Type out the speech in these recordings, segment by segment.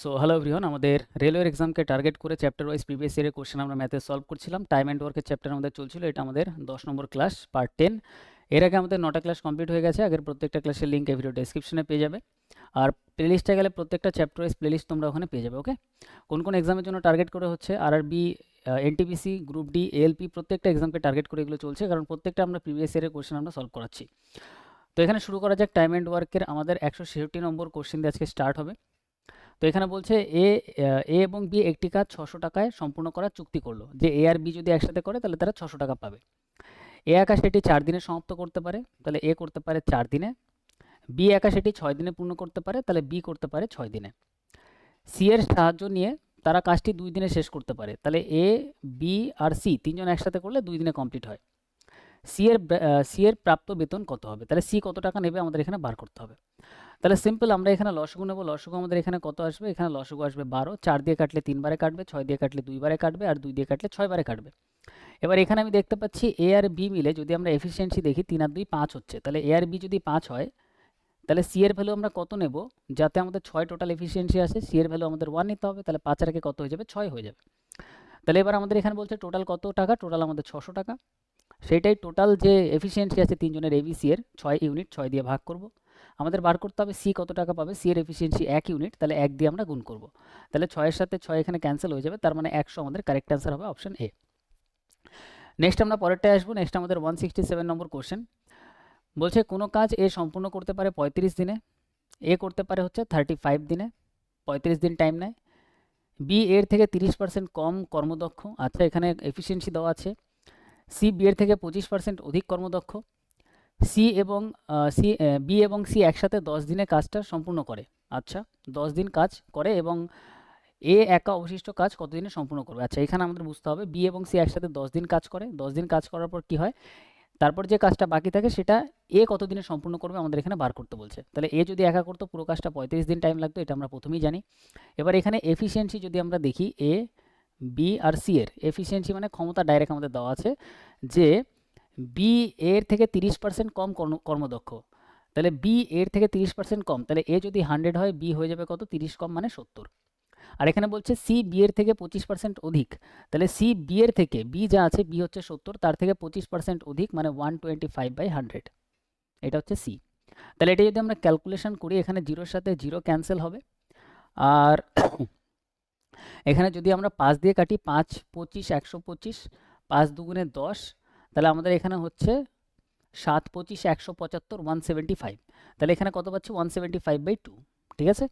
So hello everyone আমাদের রেলওয়ের এক্সামকে টার্গেট করে চ্যাপ্টার ওয়াইজ প্রিভিয়াস ইয়ারের কোশ্চেন আমরা ম্যাথে সলভ করছিলাম। টাইম অ্যান্ড ওয়ার্কের চ্যাপ্টার আমাদের চলছিল, এটা আমাদের দশ নম্বর ক্লাস পার্ট টেন এর আগে আমাদের নটা ক্লাস কমপ্লিট হয়ে গেছে, আগের প্রত্যেকটা ক্লাসের লিঙ্ক এই ভিডিও ডেসক্রিপশনে পেয়ে যাবে। আর প্লেলিস্টে গেলে প্রত্যেকটা চ্যাপ্টার ওয়াইজ প্লেলিস্ট তোমরা ওখানে পেয়ে যাবে ওকে কোন কোন এক্সামের জন্য টার্গেট করে হচ্ছে? আর RB NTPC group D ALP প্রত্যেকটা এক্সামকে টার্গেট করে এগুলো চলছে, কারণ প্রত্যেকটা আমরা প্রিভিয়াস ইয়ারের কোশ্চেন আমরা সলভ করাচ্ছি। তো এখানে শুরু করা যাক টাইম অ্যান্ড ওয়ার্কের আমাদের একশো ছেষট্টি নম্বর কোশ্চেন দিয়ে আজকে স্টার্ট হবে। তো এখানে বলছে এ এ এবং বি একটি কাজ ছশো টাকায় সম্পূর্ণ করার চুক্তি করল। যে এ আর বি যদি একসাথে করে, তাহলে তারা ছশো টাকা পাবে। এ একা সেটি চার দিনে সমাপ্ত করতে পারে, তাহলে এ করতে পারে চার দিনে। বি একা সেটি ছয় দিনে পূর্ণ করতে পারে, তাহলে বি করতে পারে ছয় দিনে। সি এর সাহায্য নিয়ে তারা কাজটি দুই দিনে শেষ করতে পারে। তাহলে এ, বি আর সি তিনজন একসাথে করলে দুই দিনে কমপ্লিট হয়। সি এর সি এর প্রাপ্ত বেতন কত হবে? তাহলে সি কত টাকা নেবে আমাদের এখানে বার করতে হবে। তাহলে সিম্পল আমরা এখানে লসগু নেব। লসগু আমাদের এখানে কত আসবে? এখানে লসগু আসবে বারো। চার দিয়ে কাটলে তিনবারে কাটবে, ছয় দিয়ে কাটলে দুইবারে কাটবে, আর দুই দিয়ে কাটলে ছয়বারে কাটবে। এবার এখানে আমি দেখতে পাচ্ছি এ আর বি মিলে যদি আমরা এফিসিয়েন্সি দেখি, তিন আর দুই পাঁচ হচ্ছে। তাহলে এ আর বি যদি পাঁচ হয়, তাহলে সি এর ভ্যালু আমরা কত নেব? যাতে আমাদের ছয় টোটাল এফিসিয়েন্সি আসে সি এর ভ্যালু আমাদের ওয়ান নিতে হবে। তাহলে পাঁচ একে কত হয়ে যাবে? ছয় হয়ে যাবে। তাহলে এবার আমাদের এখানে বলছে টোটাল কত টাকা? টোটাল আমাদের ছশো টাকা। সেটাই টোটাল যে এফিসিয়েন্সি আছে তিনজনের এবিসি এর, ছয় ইউনিট ছয় দিয়ে ভাগ করব। আমাদের বার করতে হবে সি কত টাকা পাবে? সি এর এফিসিয়েন্সি এক ইউনিট তাহলে এক দিয়ে আমরা গুণ করব। তাহলে ছয়ের সাথে ছয় এখানে ক্যান্সেল হয়ে যাবে, তার মানে একশো আমাদের কারেক্ট অ্যান্সার হবে অপশন এ নেক্সট আমরা পরেরটায় আসব নেক্সট আমাদের one sixty seven number question বলছে, কোনো কাজ এ সম্পূর্ণ করতে পারে পঁয়ত্রিশ দিনে এ করতে পারে হচ্ছে থার্টি ফাইভ দিনে, পঁয়ত্রিশ দিন টাইম নেয়। বি এর থেকে তিরিশ পার্সেন্ট কম কর্মদক্ষ। আচ্ছা এখানে এফিসিয়েন্সি দেওয়া আছে। সি বি এর থেকে পঁচিশ পার্সেন্ট অধিক কর্মদক্ষ। সি এবং সি বি এবং সি একসাথে দশ দিনে কাজটা সম্পূর্ণ করে। আচ্ছা দশ দিন কাজ করে এবং এ একা অবশিষ্ট কাজ কতদিনে সম্পূর্ণ করবে? আচ্ছা এখানে আমাদের বুঝতে হবে, বি এবং সি একসাথে দশ দিন কাজ করে। দশ দিন কাজ করার পর কী হয়? তারপর যে কাজটা বাকি থাকে সেটা এ কতদিনে সম্পূর্ণ করবে আমাদের এখানে বার করতে বলছে। তাহলে এ যদি একা করতো, পুরো কাজটা পঁয়ত্রিশ দিন টাইম লাগতো, এটা আমরা প্রথমেই জানি। এবার এখানে এফিসিয়েন্সি যদি আমরা দেখি, এ বি আর সি এর এফিসিয়েন্সি মানে ক্ষমতা ডাইরেক্ট আমাদের দেওয়া আছে, যে বি এর থেকে তিরিশ পার্সেন্ট কম কর্মদক্ষ। তাহলে বি এর থেকে তিরিশ পার্সেন্ট কম, তাহলে এ যদি হান্ড্রেড হয় বি হয়ে যাবে কত? তিরিশ কম মানে সত্তর। আর এখানে বলছে সি বি এর থেকে পঁচিশ পার্সেন্ট অধিক। তাহলে সি বি এর থেকে বি যা আছে বি হচ্ছে সত্তর, তার থেকে পঁচিশ পার্সেন্ট অধিক মানে one twenty five by hundred এটা হচ্ছে সি তাহলে এটা যদি আমরা ক্যালকুলেশন করি, এখানে জিরোর সাথে জিরো ক্যান্সেল হবে। আর এখানে যদি আমরা পাঁচ দিয়ে কাটি পাঁচ, পঁচিশ, একশো পঁচিশ, পাঁচ দুগুণে দশ, তাহলে আমাদের এখানে হচ্ছে সাত, পঁচিশ, একশো পঁচাত্তর ওয়ান সেভেন্টি ফাইভ তাহলে এখানে কত পাচ্ছি? One seventy five by two ঠিক আছে?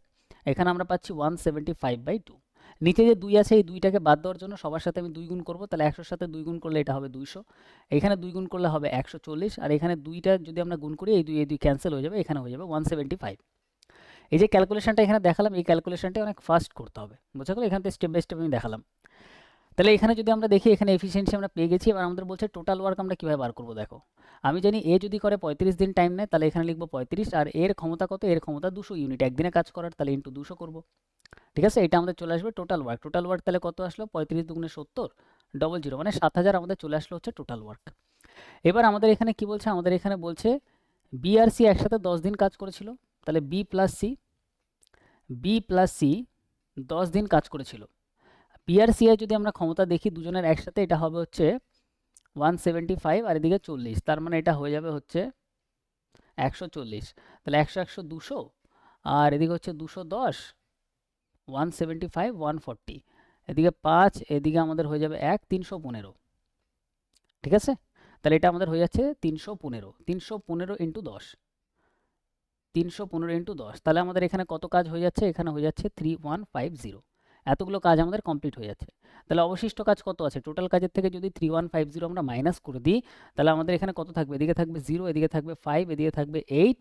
এখানে আমরা পাচ্ছি one seventy five by two নিচে যে দুই আছে, এই দুইটাকে বাদ দেওয়ার জন্য সবার সাথে আমি দুই গুণ করব, তাহলে একশোর সাথে দুই গুণ করলে এটা হবে দুইশো। এখানে দুই গুণ করলে হবে একশো চল্লিশ, আর এখানে দুইটা যদি আমরা গুণ করি, এই দুই এই দুই ক্যান্সেল হয়ে যাবে, এখানে হয়ে যাবে ওয়ান সেভেন্টি ফাইভ এই যে ক্যালকুলেশনটা এখানে দেখালাম, এই ক্যালকুলেশনটা অনেক ফাস্ট করতে হবে। বোঝা গেলো এখান থেকে স্টেপ বাই স্টেপ আমি দেখালাম। তাহলে এখানে যদি আমরা দেখি, এখানে এফিসিয়েন্সি আমরা পেয়ে গেছি, এবার আমাদের বলছে টোটাল ওয়ার্ক আমরা কীভাবে বার করব দেখো। আমি জানি এ যদি করে পঁয়ত্রিশ দিন টাইম নেয়, তাহলে এখানে লিখব পঁয়ত্রিশ, আর এর ক্ষমতা কত? এর ক্ষমতা দুশো ইউনিট একদিনে কাজ করার, তাহলে ইন্টু দুশো করব। ঠিক আছে? এটা আমাদের চলে আসবে টোটাল ওয়ার্ক টোটাল ওয়ার্ক তাহলে কত আসলো? পঁয়ত্রিশ দুগুণে সত্তর ডবল জিরো মানে সাত হাজার আমাদের চলে আসলো হচ্ছে টোটাল ওয়ার্ক এবার আমাদের এখানে কি বলছে? আমাদের এখানে বলছে বি আর সি একসাথে দশ দিন কাজ করেছিল। তাহলে B plus C B plus C দশ দিন কাজ করেছিল। বি আর সি যদি আমরা ক্ষমতা দেখি দুজনের একসাথে, এটা হবে হচ্ছে ওয়ান সেভেন্টি ফাইভ আর এদিকে চল্লিশ। তার মানে এটা হয়ে যাবে হচ্ছে একশো চল্লিশ। তাহলে একশো একশো দুশো আর এদিকে হচ্ছে দুশো দশ one seventy five one forty এদিকে পাঁচ, এদিকে আমাদের হয়ে যাবে এক, তিনশো পনেরো। ঠিক আছে? তাহলে এটা আমাদের হয়ে যাচ্ছে তিনশো পনেরো তিনশো পনেরো ইন্টু দশ। তিনশো পনেরো ইন্টু দশ। তাহলে আমাদের এখানে কত কাজ হয়ে যাচ্ছে? এখানে হয়ে যাচ্ছে থ্রি ওয়ান ফাইভ জিরো এতগুলো কাজ আমাদের কমপ্লিট হয়ে যাচ্ছে। তাহলে অবশিষ্ট কাজ কত আছে? টোটাল কাজের থেকে যদি থ্রি ওয়ান ফাইভ জিরো আমরা মাইনাস করে দিই, তাহলে আমাদের এখানে কত থাকবে? এদিকে থাকবে জিরো এদিকে থাকবে ফাইভ এদিকে থাকবে এইট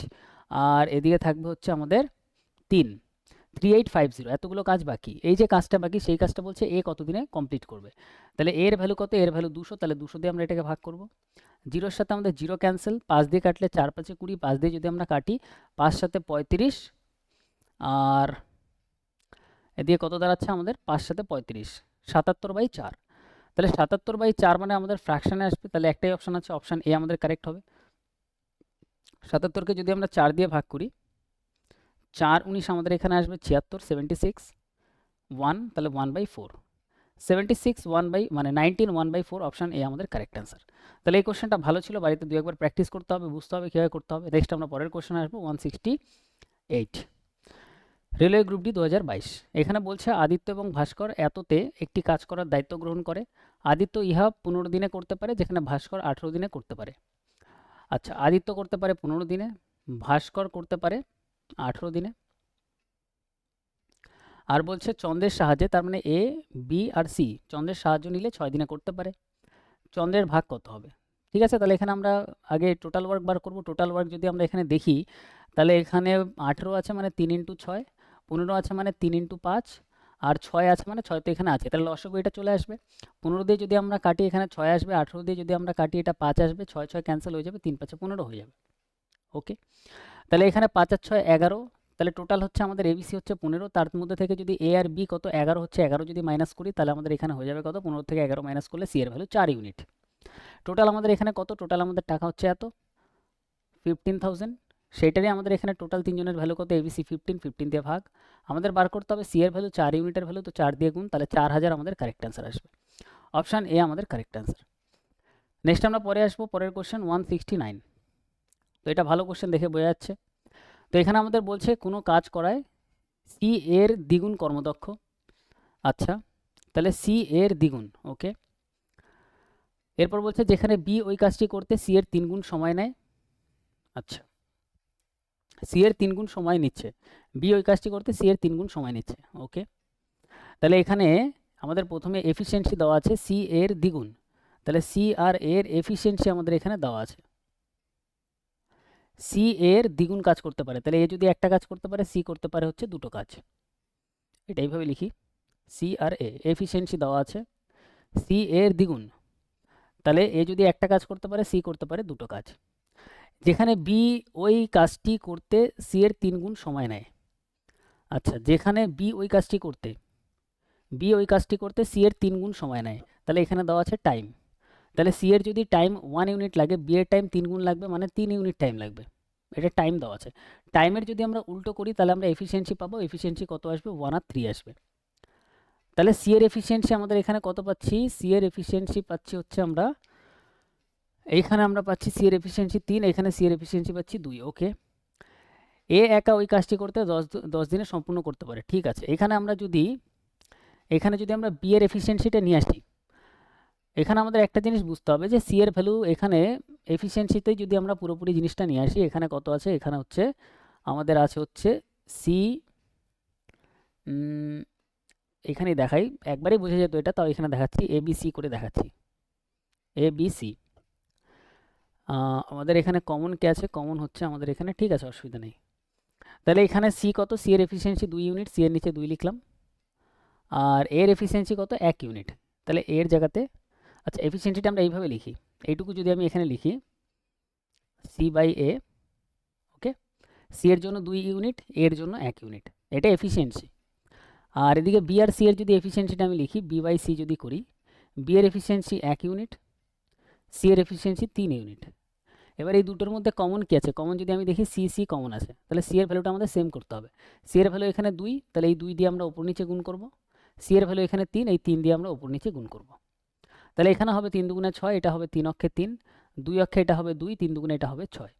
আর এদিকে থাকবে হচ্ছে আমাদের তিন। থ্রি এইট ফাইভ জিরো এতগুলো কাজ বাকি। এই যে কাজটা বাকি, সেই কাজটা বলছে এ কতদিনে কমপ্লিট করবে। তাহলে এর ভ্যালু কত? এর ভ্যালু দুশো, তাহলে দুশো দিয়ে আমরা এটাকে ভাগ করব। জিরোর সাথে আমাদের জিরো ক্যান্সেল পাঁচ দিয়ে কাটলে চার, পাঁচে কুড়ি, পাঁচ দিয়ে যদি আমরা কাটি, পাঁচ সাথে পঁয়ত্রিশ, আর এদিকে কত দাঁড়াচ্ছে আমাদের? পাঁচ সাথে পঁয়ত্রিশ, সাতাত্তর বাই চার। তাহলে সাতাত্তর বাই চার মানে আমাদের ফ্র্যাকশানে আসবে, তাহলে একটাই অপশান আছে অপশান এ আমাদের কারেক্ট হবে। সাতাত্তরকে যদি আমরা চার দিয়ে ভাগ করি চার উনিশ আমাদের এখানে আসবে, ছিয়াত্তর সেভেন্টি সিক্স ওয়ান তাহলে one by four seventy six one by মানে nineteen one by four option A আমাদের কারেক্ট অ্যান্সার তাহলে এই কোশ্চেনটা ভালো ছিল, বাড়িতে দু একবার প্র্যাকটিস করতে হবে, বুঝতে হবে কীভাবে করতে হবে। নেক্সট আমরা পরের কোশ্চেন আসব one sixty eight railway group D দু হাজার বাইশ। এখানে বলছে, আদিত্য এবং ভাস্কর এততে একটি কাজ করার দায়িত্ব গ্রহণ করে। আদিত্য ইহা পনেরো দিনে করতে পারে, যেখানে ভাস্কর আঠেরো দিনে করতে পারে। আচ্ছা আদিত্য করতে পারে পনেরো দিনে, ভাস্কর করতে পারে আঠেরো দিনে। আর বলছে চন্দ্রের সাহায্যে, তার মানে এ বি আর সি চন্দ্রের সাহায্য নিলে ছয় দিনে করতে পারে। চন্দ্রের ভাগ কত হবে? ঠিক আছে, তাহলে এখানে আমরা আগে টোটাল ওয়ার্ক বার করব। টোটাল ওয়ার্ক যদি আমরা এখানে দেখি, তাহলে এখানে আঠেরো আছে মানে তিন ইন্টু ছয়, পনেরো আছে মানে তিন ইন্টু পাঁচ, আর ছয় আছে মানে ছয় তো এখানে আছে। তাহলে লসগু এটা চলে আসবে। পনেরো দিয়ে যদি আমরা কাটি, এখানে ছয় আসবে, আঠেরো দিয়ে যদি আমরা কাটি, এটা পাঁচ আসবে, ছয় ছয় ক্যান্সেল হয়ে যাবে, তিন পাঁচে পনেরো হয়ে যাবে। ওকে তাহলে এখানে পাঁচ আর ছয় এগারো, তাহলে টোটাল হচ্ছে আমাদের এবিসি হচ্ছে পনেরো, তার মধ্যে থেকে যদি এ আর বি কত এগারো হচ্ছে, এগারো যদি মাইনাস করি, তাহলে আমাদের এখানে হয়ে যাবে কত? পনেরো থেকে এগারো মাইনাস করলে সি এর ভ্যালু চার ইউনিট টোটাল আমাদের এখানে কত? টোটাল আমাদের টাকা হচ্ছে এত? ফিফটিন থাউজেন্ড সেইটারই আমাদের এখানে টোটাল তিনজনের ভ্যালু কত? এবিসি ফিফটিন ফিফটিন দিয়ে ভাগ। আমাদের বার করতে হবে সি এর ভ্যালু চার ইউনিটের ভ্যালু তো চার দিয়ে গুণ, তাহলে চার হাজার আমাদের কারেক্ট অ্যান্সার আসবে। অপশান এ আমাদের কারেক্ট অ্যান্সার নেক্সট আমরা পরে আসব, পরের কোশ্চেন ওয়ান সিক্সটি নাইন তো এটা ভালো কোশ্চেন দেখে বোঝা যাচ্ছে। তো এখানে আমাদের বলছে কোনো কাজ করায় সি এর দ্বিগুণ কর্মদক্ষ। আচ্ছা তাহলে সি এর দ্বিগুণ ওকে এরপর বলছে যেখানে বি ওই কাজটি করতে সি এর তিন গুণ সময় নেয়। আচ্ছা সি এর তিন গুণ সময় নিচ্ছে। বি ওই কাজটি করতে সি এর তিন গুণ সময় নিচ্ছে ওকে তাহলে এখানে আমাদের প্রথমে এফিসিয়েন্সি দেওয়া আছে সি এর দ্বিগুণ। তাহলে সি আর এর এফিসিয়েন্সি আমাদের এখানে দেওয়া আছে। সি এর দ্বিগুণ কাজ করতে পারে। তাহলে এ যদি একটা কাজ করতে পারে সি করতে পারে হচ্ছে দুটো কাজ। এটা এইভাবে লিখি। সি আর এ এফিসিয়েন্সি দেওয়া আছে। সি এর দ্বিগুণ। তাহলে এ যদি একটা কাজ করতে পারে সি করতে পারে দুটো কাজ। যেখানে বি ওই কাজটি করতে সি এর তিন গুণ সময় নেয়। আচ্ছা যেখানে বি ওই কাজটি করতে বি ওই কাজটি করতে সি এর তিন গুণ সময় নেয়। তাহলে এখানে দেওয়া আছে টাইম তাহলে সি এর যদি টাইম ওয়ান ইউনিট লাগে বি এর টাইম তিন গুণ লাগবে মানে তিন ইউনিট টাইম লাগবে। এটা টাইম দেওয়া আছে। টাইমের যদি আমরা উল্টো করি, তাহলে আমরা এফিসিয়েন্সি পাবো। এফিসিয়েন্সি কত আসবে? ওয়ান আর থ্রি আসবে। তাহলে সি এর এফিসিয়েন্সি আমাদের এখানে কত পাচ্ছি? সি এর এফিসিয়েন্সি পাচ্ছি হচ্ছে আমরা, এইখানে আমরা পাচ্ছি সি এর এফিসিয়েন্সি তিন, এখানে সি এর এফিসিয়েন্সি পাচ্ছি দুই ওকে এ একা ওই কাজটি করতে দশ দশ দিনে সম্পূর্ণ করতে পারে, ঠিক আছে? এখানে আমরা যদি, এখানে যদি আমরা বি এর এফিসিয়েন্সিটা নিয়ে আসি এখানে আমাদের একটা জিনিস বুঝতে হবে যে সি এর ভ্যালু এখানে এফিসিয়েন্সিতে যদি আমরা পুরোপুরি জিনিসটা নিয়ে আসি, এখানে কত আছে? এখানে হচ্ছে, আমাদের আছে হচ্ছে সি এখানেই দেখাই। একবারেই বুঝে যেত এটা, তাও এখানে দেখাচ্ছি এ বি সি করে দেখাচ্ছি। এ বি সি আমাদের এখানে কমন কে আছে? কমন হচ্ছে আমাদের এখানে, ঠিক আছে, অসুবিধা নেই। তাহলে এখানে সি কত? সি এর এফিসিয়েন্সি দুই ইউনিট সি এর নিচে দুই লিখলাম। আর এর এফিসিয়েন্সি কত? এক ইউনিট তাহলে এর জায়গাতে আচ্ছা এফিসিয়েন্সিটা আমরা এইভাবে লিখি। এইটুকু যদি আমি এখানে লিখি C by A okay C এর জন্য দুই ইউনিট এর জন্য এক ইউনিট এটা এফিসিয়েন্সি আর এদিকে বি আর সি এর যদি এফিসিয়েন্সিটা আমি লিখি বি বাই সি যদি করি বি এর এফিসিয়েন্সি এক ইউনিট সি এর এফিসিয়েন্সি তিন ইউনিট এবার এই দুটোর মধ্যে কমন কী আছে? কমন যদি আমি দেখি সি সি কমন আছে। তাহলে সি এর ভ্যালুটা আমাদের সেম করতে হবে। সি এর ভ্যালু এখানে দুই, তাহলে এই দুই দিয়ে আমরা উপর নিচে গুণ করব। সি এর ভ্যালু এখানে তিন, এই তিন দিয়ে আমরা উপর নিচে গুণ করব। তাহলে এখানে হবে তিন দুগুণে ছয়, এটা হবে তিন অক্ষে তিন, দুই অক্ষে এটা হবে দুই, তিন দুগুণে এটা হবে ছয়।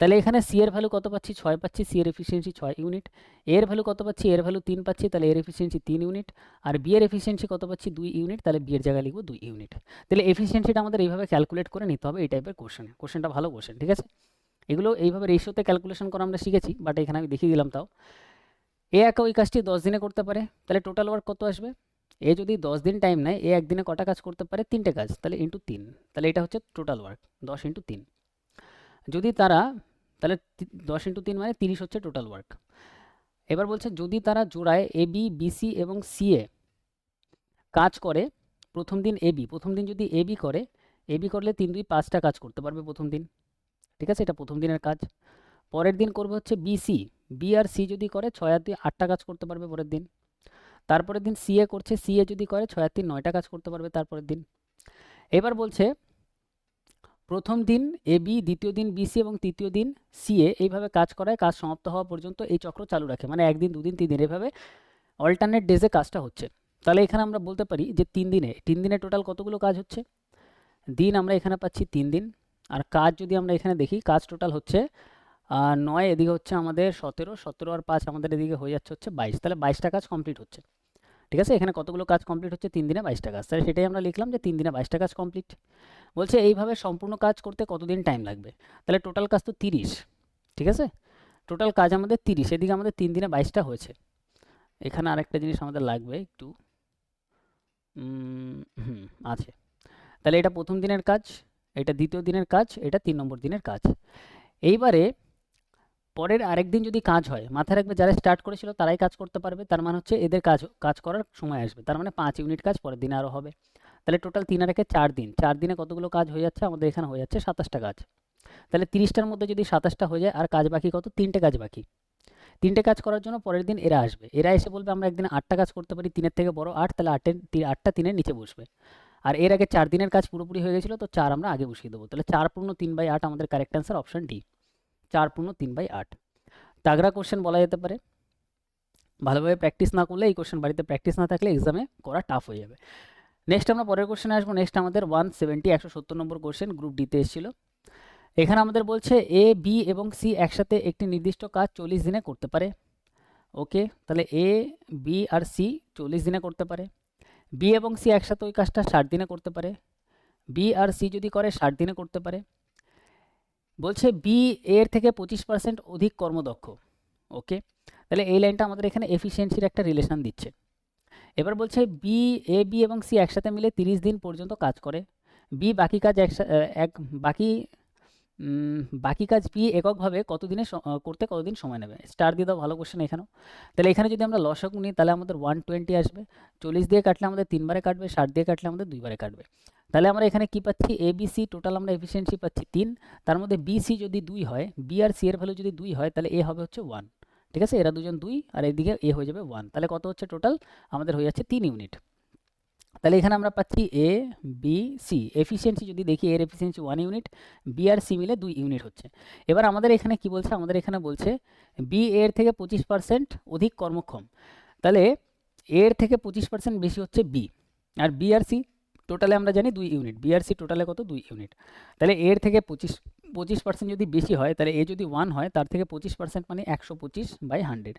তাহলে এখানে সি এর ভ্যালু কত পাচ্ছি? ছয় পাচ্ছি সি এর এফিসিয়েন্সি ছয় ইউনিট এর ভ্যালু কত পাচ্ছি? এর ভ্যালু তিন পাচ্ছি, তাহলে এর এফিসিয়েন্সি তিন ইউনিট আর বি এর এফিসিয়েন্সি কত পাচ্ছি? দুই ইউনিট তাহলে বি এর জায়গায় লিখব দুই ইউনিট তাহলে এফিসিয়েন্সিটা আমাদের এইভাবে ক্যালকুলেট করে নিতে হবে এই টাইপের কোশ্চেন কোশ্চেনটা ভালো কোশ্চেন ঠিক আছে? এগুলো এইভাবে রেশিওতে ক্যালকুলেশন করা আমরা শিখেছি বাট এখানে আমি দেখিয়ে দিলাম তাও। এ একা ওই কাজটি দশ দিনে করতে পারে। তাহলে টোটাল ওয়ার্ক কত আসবে? এ যদি দশ দিন টাইম নেয়, এ একদিনে কটা কাজ করতে পারে? তিনটে কাজ, তাহলে ইন্টু তিন। তাহলে এটা হচ্ছে টোটাল ওয়ার্ক দশ ইন্টু তিন। যদি তারা, তাহলে দশ ইন্টু তিন মানে তিরিশ হচ্ছে টোটাল ওয়ার্ক এবার বলছে যদি তারা জোড়ায় এ বি বিসি এবং সিএ কাজ করে, প্রথম দিন এ বি প্রথম দিন যদি এ বি করে এ বি করলে তিন, দুই পাঁচটা কাজ করতে পারবে প্রথম দিন। ঠিক আছে? এটা প্রথম দিনের কাজ। পরের দিন করবে হচ্ছে বিসি বি আর সি যদি করে, ছয় আর দুই আটটা কাজ করতে পারবে পরের দিন। তারপরের দিন সিএ করছে সিএ যদি করে ছয় তিন নয়টা কাজ করতে পারবে তারপরের দিন। এবার বলছে, প্রথম দিন এ বি দ্বিতীয় দিন বিসি এবং তৃতীয় দিন সিএ এইভাবে কাজ করায়, কাজ সমাপ্ত হওয়া পর্যন্ত এই চক্র চালু রাখে। মানে একদিন, দুদিন, তিন দিন এভাবে অল্টারনেট ডেজে কাজটা হচ্ছে। তাহলে এখানে আমরা বলতে পারি যে তিন দিনে তিন দিনে টোটাল কতগুলো কাজ হচ্ছে? দিন আমরা এখানে পাচ্ছি তিন দিন। আর কাজ যদি আমরা এখানে দেখি, কাজ টোটাল হচ্ছে নয়, এদিকে হচ্ছে আমাদের সতেরো সতেরো আর পাঁচ আমাদের এদিকে হয়ে যাচ্ছে হচ্ছে বাইশ। তাহলে বাইশটা কাজ কমপ্লিট হচ্ছে। ঠিক আছে? এখানে কতগুলো কাজ কমপ্লিট হচ্ছে? তিন দিনে বাইশটা কাজ তাহলে সেটাই আমরা লিখলাম যে তিন দিনে বাইশটা কাজ কমপ্লিট বলছে, এইভাবে সম্পূর্ণ কাজ করতে কতদিন টাইম লাগবে? তাহলে টোটাল কাজ তো তিরিশ, ঠিক আছে? টোটাল কাজ আমাদের তিরিশ, এদিকে আমাদের তিন দিনে বাইশটা হয়েছে। এখানে আরেকটা জিনিস আমাদের লাগবে একটু। হুম, আছে। তাহলে এটা প্রথম দিনের কাজ, এটা দ্বিতীয় দিনের কাজ, এটা তিন নম্বর দিনের কাজ। এইবারে পরের আরেক দিন যদি কাজ হয়, মাথায় রাখবে যারা স্টার্ট করেছিল তারাই কাজ করতে পারবে, তার মানে হচ্ছে এদের কাজ কাজ করার সময় আসবে, তার মানে পাঁচ ইউনিট কাজ পরের দিনে আরও হবে। তাহলে টোটাল তিন আর একে চার দিন, চার দিনে কতগুলো কাজ হয়ে যাচ্ছে? আমাদের এখানে হয়ে যাচ্ছে সাতাশটা কাজ। তাহলে তিরিশটার মধ্যে যদি সাতাশটা হয়ে যায়, আর কাজ বাকি কত? তিনটে কাজ বাকি। তিনটে কাজ করার জন্য পরের দিন এরা আসবে। এরা এসে বলবে, আমরা একদিন আটটা কাজ করতে পারি, তিনের থেকে বড় আট, তাহলে আটের আটটা তিনের নিচে বসবে। আর এর আগে চার দিনের কাজ পুরোপুরি হয়ে গেছিল, তো চার আমরা আগে বসিয়ে দেবো। তাহলে চার পূর্ণ তিন বাই আট আমাদের কারেক্ট অ্যান্সার অপশন ডি চার পূর্ণ তিন বাই আট। তাগড়া কোশ্চেন বলা যেতে পারে। ভালোভাবে প্র্যাকটিস না করলে এই কোশ্চেন বাড়িতে প্র্যাকটিস না থাকলে এক্সামে করা টাফ হয়ে যাবে। নেক্সট আমরা পরের কোশ্চেনে আসব। নেক্সট আমাদের ওয়ান সেভেন্টি একশো সত্তর নম্বর কোশ্চেন গ্রুপ ডিতে এসেছিল। এখানে আমাদের বলছে এ বি এবং সি একসাথে একটি নির্দিষ্ট কাজ চল্লিশ দিনে করতে পারে। ওকে তাহলে এ বি আর সি চল্লিশ দিনে করতে পারে। বি এবং সি একসাথে ওই কাজটা ষাট দিনে করতে পারে। বি আর সি যদি করে, ষাট দিনে করতে পারে। বলছে বি এর থেকে পঁচিশ পার্সেন্ট অধিক কর্মদক্ষ। ওকে তাহলে এই লাইনটা আমাদের এখানে এফিসিয়েন্সির একটা রিলেশন দিচ্ছে। এবার বলছে বি এ বি এবং সি একসাথে মিলে তিরিশ দিন পর্যন্ত কাজ করে। বি বাকি কাজ এক, বাকি বাকি কাজ বি এককভাবে কতদিনে করতে কতদিন সময় নেবে? স্টার দিয়ে দাও, ভালো কোশ্চেন এখানেও। তাহলে এখানে যদি আমরা লসক নিই তাহলে আমাদের ওয়ান টোয়েন্টি আসবে। চল্লিশ দিয়ে কাটলে আমাদের তিনবারে কাটবে, ষাট দিয়ে কাটলে আমাদের দুইবারে কাটবে। তাহলে আমরা এখানে কি পাচ্ছি? এ বি সি টোটাল আমরা এফিসিয়েন্সি পাচ্ছি তিন। তার মধ্যে বি সি যদি দুই হয় বি আর সি এর ভ্যালু যদি দুই হয়, তাহলে এ হবে হচ্ছে ওয়ান ঠিক আছে? এরা দুজন দুই, আর এদিকে এ হয়ে যাবে ওয়ান তাহলে কত হচ্ছে টোটাল আমাদের হয়ে যাচ্ছে তিন ইউনিট তাহলে এখানে আমরা পাচ্ছি এ বি সি এফিসিয়েন্সি যদি দেখি, এর এফিসিয়েন্সি ওয়ান ইউনিট বি আর সি মিলে দুই ইউনিট হচ্ছে। এবার আমাদের এখানে কি বলছে? আমাদের এখানে বলছে বি এর থেকে পঁচিশ পার্সেন্ট অধিক কর্মক্ষম। তাহলে এর থেকে পঁচিশ পার্সেন্ট বেশি হচ্ছে বি আর বি আর সি টোটালে আমরা জানি দুই ইউনিট বি আর সি টোটালে কত? দুই ইউনিট তাহলে এর থেকে পঁচিশ পঁচিশ পার্সেন্ট যদি বেশি হয়, তাহলে এ যদি ওয়ান হয়, তার থেকে পঁচিশ পার্সেন্ট মানে একশো পঁচিশ বাই হান্ড্রেড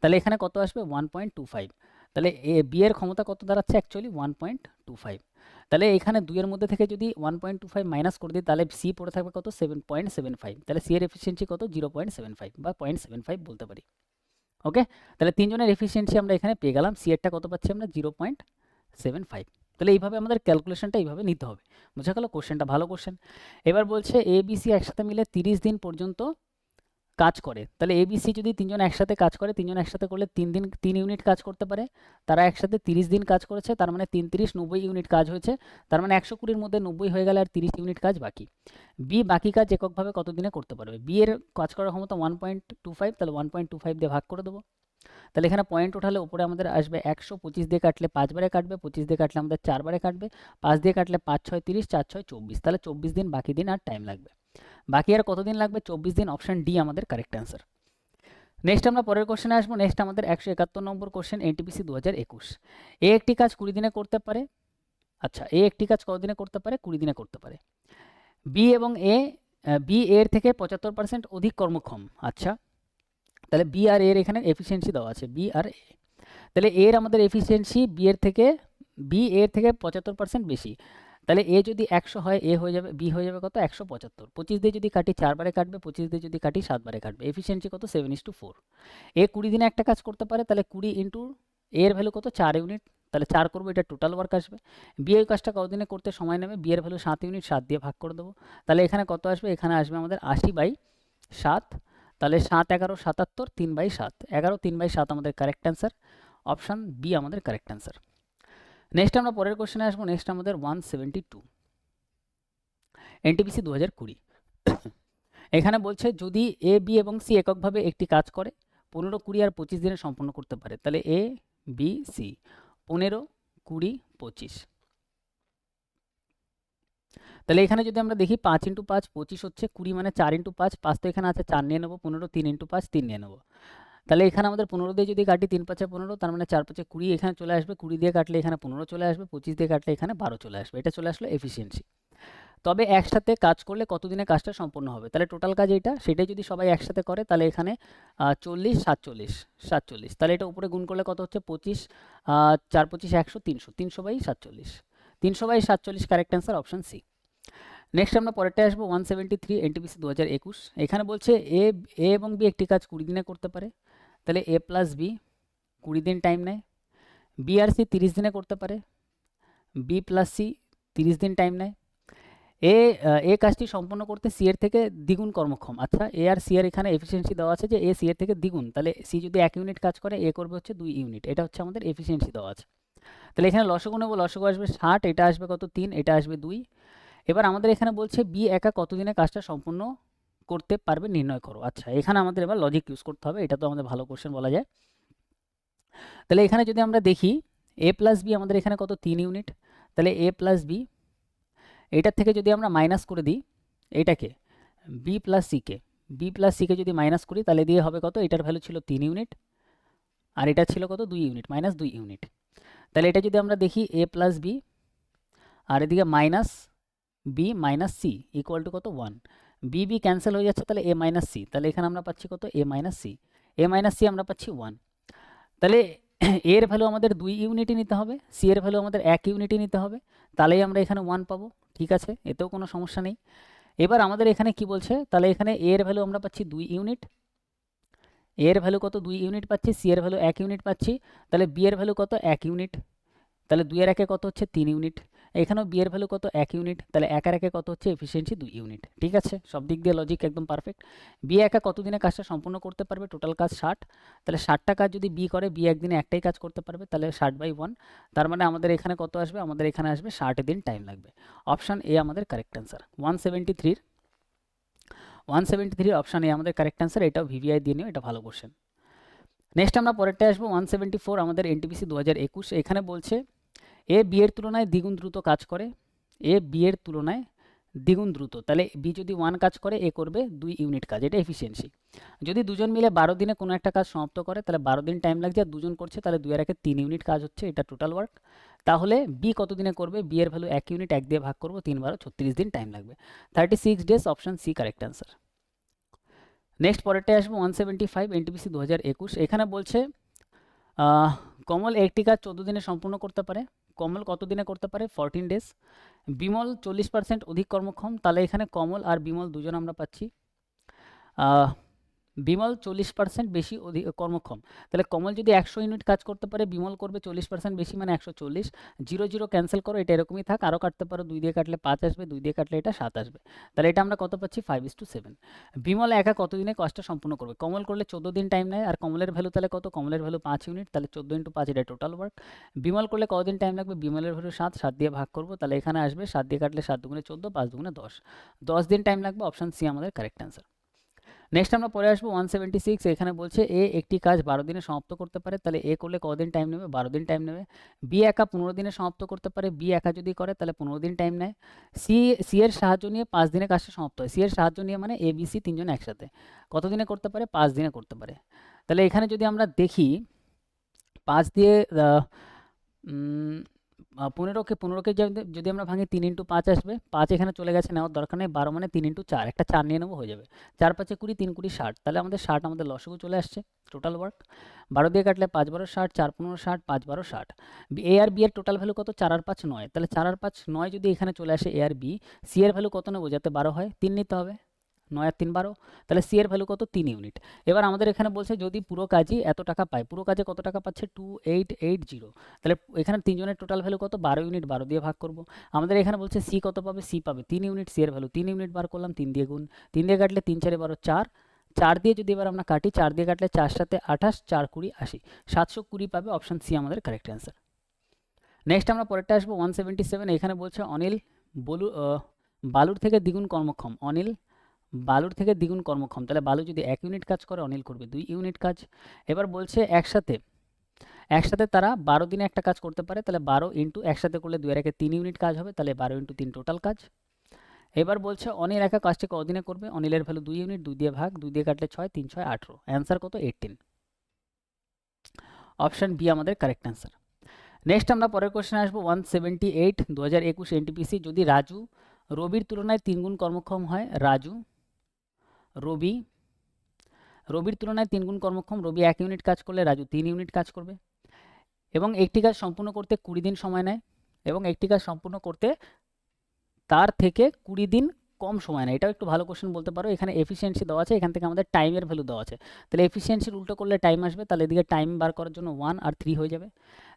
তাহলে এখানে কত আসবে? ওয়ান পয়েন্ট টু ফাইভ তাহলে এ বি এর ক্ষমতা কত দাঁড়াচ্ছে actually one point two five তাহলে এখানে দুইয়ের মধ্যে থেকে যদি one point two five minus করে দিই, তাহলে সি পড়ে থাকবে কত? সেভেন পয়েন্ট সেভেন ফাইভ তাহলে সি এর এফিসিয়েন্সি কত? জিরো পয়েন্ট সেভেন ফাইভ বা পয়েন্ট সেভেন ফাইভ বলতে পারি। ওকে তাহলে তিনজনের এফিসিয়েন্সি আমরা এখানে পেয়ে গেলাম। সি এরটা কত পাচ্ছি আমরা? জিরো পয়েন্ট সেভেন ফাইভ তাহলে এইভাবে আমাদের ক্যালকুলেশনটা এইভাবে নিতে হবে। বোঝা গেল কোশ্চেনটা ভালো কোশ্চেন এবার বলছে এ বি সি একসাথে মিলে তিরিশ দিন পর্যন্ত কাজ করে। তাহলে এ বি সি যদি তিনজন একসাথে কাজ করে, তিনজন একসাথে করলে তিন দিন, তিন ইউনিট কাজ করতে পারে। তারা একসাথে তিরিশ দিন কাজ করেছে, তার মানে তিন তিরিশ নব্বই ইউনিট কাজ হয়েছে। তার মানে একশো কুড়ির মধ্যে নব্বই হয়ে গেলে আর তিরিশ ইউনিট কাজ বাকি। বি বাকি কাজ এককভাবে কত দিনে করতে পারবে? বি এর কাজ করার ক্ষমতা ওয়ান পয়েন্ট টু ফাইভ তাহলে ওয়ান পয়েন্ট টু ফাইভ দিয়ে ভাগ করে দেবো। তাহলে এখানে পয়েন্ট ওঠালে উপরে আমাদের আসবে একশো পঁচিশ দিয়ে কাটলে পাঁচবারে কাটবে, পঁচিশ দিয়ে কাটলে আমাদের চারবারে কাটবে, পাঁচ দিয়ে কাটলে পাঁচ ছয় তিরিশ, চার ছয় চব্বিশ, তাহলে চব্বিশ দিন বাকি দিন আর টাইম লাগবে। বাকি আর কতদিন লাগবে? চব্বিশ দিন অপশন ডি আমাদের কারেক্ট অ্যান্সার নেক্সট আমরা পরের কোশ্চেনে আসব নেক্সট আমাদের একশো একাত্তর নম্বর কোশ্চেন এনটিপিসি দু হাজার একুশ। এ একটি কাজ কুড়ি দিনে করতে পারে? আচ্ছা এ একটি কাজ কতদিনে করতে পারে? কুড়ি দিনে করতে পারে। বি এবং এ বি এর থেকে পঁচাত্তর পার্সেন্ট অধিক কর্মক্ষম। আচ্ছা তাহলে বি আর এর এখানে এফিসিয়েন্সি দেওয়া আছে বি আর এ তাহলে এর আমাদের এফিসিয়েন্সি বি এর থেকে বি এর থেকে পঁচাত্তর পার্সেন্ট বেশি। তাহলে এ যদি একশো হয় এ হয়ে যাবে বি হয়ে যাবে কত? একশো পঁচাত্তর। পঁচিশ দিয়ে যদি কাটি চারবারে কাটবে, পঁচিশ দিয়ে যদি কাটি সাতবারে কাটবে। এফিসিয়েন্সি কত? সেভেন ইস টু ফোর এ কুড়ি দিনে একটা কাজ করতে পারে, তাহলে কুড়ি ইন্টু এর ভ্যালু কত? চার ইউনিট তাহলে চার করব, এটা টোটাল ওয়ার্ক আসবে। বি এই কাজটা কতদিনে করতে সময় নেবে? বি এর ভ্যালু সাত ইউনিট সাত দিয়ে ভাগ করে দেবো। তাহলে এখানে কত আসবে? এখানে আসবে আমাদের আশি বাই সাত। তাহলে সাত এগারো সাতাত্তর তিন বাই সাত। এগারো তিন বাই সাত আমাদের কারেক্ট অ্যান্সার অপশান বি আমাদের কারেক্ট অ্যান্সার নেক্সট আমরা পরের কোশ্চেনে আসব। নেক্সট আমাদের ওয়ান সেভেন্টি টু এনটিপিসি দু হাজার কুড়ি। এখানে বলছে যদি এ বি এবং সি এককভাবে একটি কাজ করে, পনেরো, কুড়ি আর পঁচিশ দিনে সম্পন্ন করতে পারে, তাহলে এ বি সি পনেরো, কুড়ি, পঁচিশ। তাহলে এখানে যদি আমরা দেখি পাঁচ ইন্টু পাঁচ পঁচিশ হচ্ছে কুড়ি মানে চার ইন্টু পাঁচ পাঁচ তো এখানে আছে চার নিয়ে নেব, পনেরো, তিন ইন্টু পাঁচ, তিন নিয়ে নেব। তাহলে এখানে আমাদের পনেরো দিয়ে যদি কাটি তিন পাঁচে পনেরো, তার মানে চার পাঁচে কুড়ি, এখানে চলে আসবে কুড়ি দিয়ে কাটলে এখানে পনেরো চলে আসবে, পঁচিশ দিয়ে কাটলে এখানে বারো চলে আসবে, এটা চলে আসলো এফিসিয়েন্সি। তবে একসাথে কাজ করলে কতদিনে কাজটা সম্পূর্ণ হবে? তাহলে টোটাল কাজ এইটা, সেটাই যদি সবাই একসাথে করে, তাহলে এখানে চল্লিশ, সাতচল্লিশ সাতচল্লিশ। তাহলে এটা উপরে গুণ করলে কত হচ্ছে? পঁচিশ চার পঁচিশ একশো, তিনশো তিনশো বাই সাতচল্লিশ। তিনশো বাই সাতচল্লিশ correct answer option C next আমরা পরেরটা আসব ওয়ান সেভেন্টি থ্রি এনটিপিসি দু হাজার একুশ এখানে বলছে এ এ এবং বি একটি কাজ কুড়ি দিনে করতে পারে। তাহলে এ প্লাস বি কুড়ি দিন টাইম নেয়। বি আর সি তিরিশ দিনে করতে পারে। বি প্লাস সি তিরিশ দিন টাইম নেয়। এ এ কাজটি সম্পন্ন করতে সি এর থেকে দ্বিগুণ কর্মক্ষম। আচ্ছা এ আর সি এর এখানে এফিসিয়েন্সি দেওয়া আছে যে এ সি এর থেকে দ্বিগুণ। তাহলে সি যদি এক ইউনিট কাজ করে এ করবে হচ্ছে দুই ইউনিট এটা হচ্ছে আমাদের এফিসিয়েন্সি দেওয়া আছে। তাহলে এখানে লসগু নেব। লসগু আসবে ষাট, এটা আসবে কত? তিন, এটা আসবে দুই। এবার আমাদের এখানে বলছে বি একা কতদিনে কাজটা সম্পূর্ণ করতে পারবে নির্ণয় করো। আচ্ছা এখানে আমাদের এবার লজিক ইউজ করতে হবে, এটা তো আমাদের ভালো কোশ্চেন বলা যায়। তাহলে এখানে যদি আমরা দেখি এ প্লাস বি আমাদের এখানে কত? তিন ইউনিট তাহলে এ প্লাস বি এটার থেকে যদি আমরা মাইনাস করে দিই, এটাকে বি প্লাস সিকে বি প্লাস সিকে যদি মাইনাস করি, তাহলে দিয়ে হবে কত? এটার ভ্যালু ছিল তিন ইউনিট আর এটা ছিল কত? দুই ইউনিট মাইনাস দুই ইউনিট তাহলে এটা যদি আমরা দেখি এ প্লাস বি আর এদিকে minus B minus C equal to কত? ওয়ান বি বি ক্যান্সেল হয়ে যাচ্ছে, তাহলে এ মাইনাস সি তাহলে এখানে আমরা পাচ্ছি কত? A minus C A minus C আমরা পাচ্ছি ওয়ান তাহলে এর ভ্যালু আমাদের দুই ইউনিটই নিতে হবে সি এর ভ্যালু আমাদের এক ইউনিটই নিতে হবে, তাহলেই আমরা এখানে ওয়ান পাবো, ঠিক আছে? এতেও কোনো সমস্যা নেই। এবার আমাদের এখানে কি বলছে? তাহলে এখানে এর ভ্যালু আমরা পাচ্ছি দুই ইউনিট এর ভ্যালু কত? দুই ইউনিট পাচ্ছি সি এর ভ্যালু এক ইউনিট পাচ্ছি, তাহলে বি এর ভ্যালু কত? এক ইউনিট তাহলে দুইয়ের একে কত হচ্ছে? তিন ইউনিট এখানেও বি এর ভ্যালু কত? এক ইউনিট তাহলে একার একে কত হচ্ছে? এফিসিয়েন্সি দুই ইউনিট ঠিক আছে? সব দিক দিয়ে লজিক একদম পারফেক্ট বি একা কতদিনে কাজটা সম্পূর্ণ করতে পারবে? টোটাল কাজ ষাট। তাহলে ষাটটা কাজ যদি বি করে বি একদিনে একটাই কাজ করতে পারবে, তাহলে ষাট বাই ওয়ান তার মানে আমাদের এখানে কত আসবে? আমাদের এখানে আসবে ষাট দিন টাইম লাগবে। অপশান এ আমাদের কারেক্ট অ্যান্সার ওয়ান সেভেন্টি থ্রির one seventy three option A আমাদের কারেক্ট অ্যান্সার এটাও ভিভিআই দিয়ে নিও, এটা ভালো কোশ্চেন নেক্সট আমরা পরেরটা আসব। ওয়ান সেভেন্টি ফোর আমাদের এনটিপিসি দু হাজার একুশ। এখানে বলছে এ বি এর তুলনায় দ্বিগুণ দ্রুত কাজ করে। এ বি এর তুলনায় দ্বিগুণ দ্রুত। তাহলে বি যদি ওয়ান কাজ করে এ করবে দুই ইউনিট কাজ। এটা এফিসিয়েন্সি যদি দুজন মিলে বারো দিনে কোনো একটা কাজ সমাপ্ত করে, তাহলে বারো দিন টাইম লাগছে, আর দুজন করছে, তাহলে দুই আর একে তিন ইউনিট কাজ হচ্ছে, এটা টোটাল ওয়ার্ক তাহলে বি কত দিনে করবে? বি এর ভ্যালু এক ইউনিট এক দিয়ে ভাগ করব, তিন বারো, ছত্রিশ দিন টাইম লাগবে। Thirty six days option C correct answer next পরেরটায় আসব ওয়ান সেভেন্টি ফাইভ এনটিপিসি দু হাজার একুশ। এখানে বলছে কমল একটি কাজ চোদ্দ দিনে সম্পূর্ণ করতে পারে। কমল কত দিনে করতে পারে? ফরটিন ডেজ বিমল চল্লিশ পার্সেন্ট অধিক কর্মক্ষম, তাহলে এখানে কমল আর বিমল দুজন আমরা পাচ্ছি। বিমল চল্লিশ পার্সেন্ট বেশি অধিক কর্মক্ষম। তাহলে কমল যদি একশো ইউনিট কাজ করতে পারে, বিমল করবে চল্লিশ পার্সেন্ট বেশি মানে একশো চল্লিশ। জিরো জিরো ক্যান্সেল করো, এটা এরকমই থাক। আরও কাটতে পারো, দুই দিয়ে কাটলে পাঁচ আসবে, দুই দিয়ে কাটলে এটা সাত আসবে। তাহলে এটা আমরা কত পাচ্ছি? Five is to seven Bimal একা কত দিনে কাজটা সম্পূর্ণ করবে? কমল করলে চোদ্দ দিন টাইম নেয়। আর কমলের ভ্যালু তাহলে কত? কমলের ভ্যালু পাঁচ ইউনিট তাহলে চোদ্দ ইন্টু পাঁচ এটা টোটাল ওয়ার্ক বিমল করলে কতদিন টাইম লাগবে? বিমলের ভ্যালু সাত সাত দিয়ে ভাগ করব, তাহলে এখানে আসবে, সাত দিয়ে কাটলে সাত দুগুণে চোদ্দ, পাঁচ দুগুণে দশ। দশ দিন টাইম লাগবে? অপশান সি আমাদের কারেক্ট অ্যান্সার নেক্সট আমরা পরে আসব ওয়ান সেভেন্টি সিক্স এখানে বলছে এ একটি কাজ বারো দিনে সমাপ্ত করতে পারে, তাহলে এ করলে কদিন টাইম নেবে? বারো দিন টাইম নেবে। বি একা পনেরো দিনে সমাপ্ত করতে পারে, বি একা যদি করে, তাহলে পনেরো দিন টাইম নেয়। সি সি এর সাহায্য নিয়ে পাঁচ দিনে কাজটা সমাপ্ত হয়। সি এর সাহায্য নিয়ে মানে এ বি সি তিনজন একসাথে। কত দিনে করতে পারে? পাঁচ দিনে করতে পারে। তাহলে এখানে যদি আমরা দেখি, পাঁচ দিয়ে পনেরোকে পনেরোকে যদি আমরা ভাঙি তিন ইন্টু পাঁচ আসবে, পাঁচ এখানে চলে গেছে, নেওয়ার দরকার নেই, বারো মানে তিন ইন্টু চার, একটা চার নিয়ে নেব, হয়ে যাবে। চার পাঁচে কুড়ি, তিন কুড়ি ষাট, তাহলে আমাদের ষাট আমাদের লসগু চলে আসছে টোটাল ওয়ার্ক বারো দিয়ে কাটলে পাঁচ বারো ষাট, চার পনেরো ষাট, পাঁচ বারো ষাট। এ আর বি এর টোটাল ভ্যালু কত? চার আর পাঁচ নয়, তাহলে চার আর পাঁচ নয় যদি এখানে চলে আসে এ আর বি সি এর ভ্যালু কত নেব যাতে বারো হয়? তিন নিতে হবে। নয় আর তিন বারো, তাহলে সি এর ভ্যালু কত? তিন ইউনিট এবার আমাদের এখানে বলছে যদি পুরো কাজই এত টাকা পায়, পুরো কাজে কত টাকা পাচ্ছে? টু এইট এইট জিরো তাহলে এখানে তিনজনের টোটাল ভ্যালু কত? বারো ইউনিট বারো দিয়ে ভাগ করব। আমাদের এখানে বলছে সি কত পাবে? সি পাবে। তিন ইউনিট সি এর ভ্যালু তিন ইউনিট বার করলাম, তিন দিয়ে গুণ। তিন দিয়ে কাটলে তিন চারে বারো, চার। চার দিয়ে যদি এবার আমরা কাটি, চার দিয়ে কাটলে চার সাথে আঠাশ, চার কুড়ি, আশি। সাতশো কুড়ি পাবে অপশান সি আমাদের কারেক্ট অ্যান্সার নেক্সট আমরা পরেরটা আসব ওয়ান সেভেন্টি সেভেন এখানে বলছে অনিল, বলু বালুর থেকে দ্বিগুণ কর্মক্ষম। অনিল বালুর থেকে দ্বিগুণ কর্মক্ষম। তাহলে বালু যদি এক ইউনিট কাজ করে, অনিল করবে দুই ইউনিট কাজ। এবার বলছে একসাথে একসাথে তারা বারো দিনে একটা কাজ করতে পারে, তাহলে বারো ইন্টু একসাথে করলে দুই একে তিন ইউনিট কাজ হবে, তাহলে বারো ইন্টু তিন টোটাল কাজ। এবার বলছে অনিল একা কাজটি কদিনে করবে? অনিলের ভ্যালু দুই ইউনিট দুই দিয়ে ভাগ, দুই দিয়ে কাটলে ছয়, তিন, ছয়, আঠেরো। অ্যান্সার কত? এইটিন অপশান বি আমাদের কারেক্ট অ্যান্সার নেক্সট আমরা পরের কোশ্চেনে আসব ওয়ান সেভেন্টি এইট দু হাজার একুশ এনটিপিসি যদি রাজু, রবির তুলনায় তিনগুণ কর্মক্ষম হয়, রাজু রবি। রবির তুলনায় তিনগুণ কর্মক্ষম, রবি এক ইউনিট কাজ করলে রাজু তিন ইউনিট কাজ করবে। এবং একটি কাজ সম্পূর্ণ করতে কুড়ি দিন সময় নেয় এবং একটি কাজ সম্পূর্ণ করতে তার থেকে কুড়ি দিন কম সময় নেয়। এটাও একটু ভালো কোশ্চেন বলতে পারো। এখানে এফিসিয়েন্সি দেওয়া আছে, এখান থেকে আমাদের টাইমের ভ্যালু দেওয়া আছে। তাহলে এফিসিয়েন্সির উল্টো করলে টাইম আসবে, তাহলে এদিকে টাইম বার করার জন্য ওয়ান আর থ্রি হয়ে যাবে।